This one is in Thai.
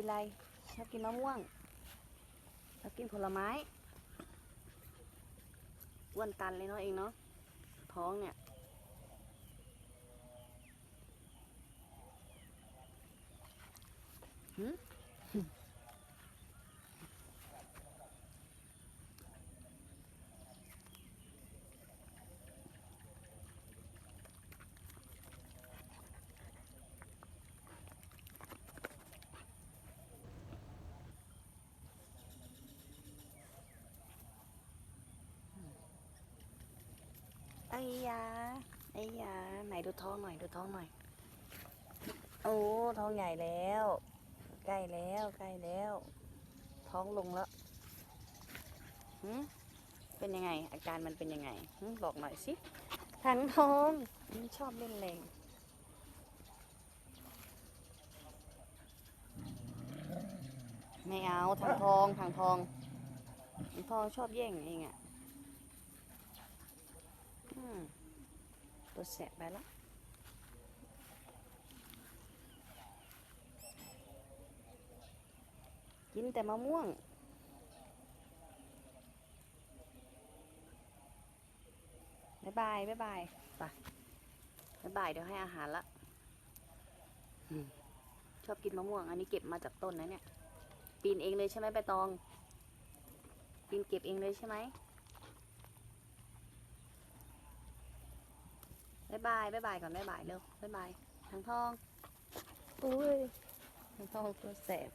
กินอะไรชอบกินมะม่วงชอบกินผลไม้อ้วนตันเลยเนาะเองเนาะท้องเนี่ยหืม อ้ยาไอ้ยาไหนดูท้องหน่อยดูท้องหน่อย โอ้ท้องใหญ่แล้ว ใกล้แล้วใกล้แล้ว ท้องลงแล้วหืเป็นยังไง อาการมันเป็นยังไงบอกหน่อยสิถังทองหืมชอบเล่นแรงไม่เอาถังทองถังทองถังทองชอบแย่งเองอะ ตัวแสบไปแล้วกินแต่มะม่วง บ๊ายบาย บ๊ายบายไปบ๊ายบาย เดี๋ยวให้อาหารละชอบกินมะม่วง อันนี้เก็บมาจากต้นนะเนี่ย ปีนเองเลยใช่ไหมใบตอง ปีนเก็บเองเลยใช่ไหมายบายบายบายก่อนบายบายเร็วบายบายทางทองอุ้ยทางทองตัวแสบ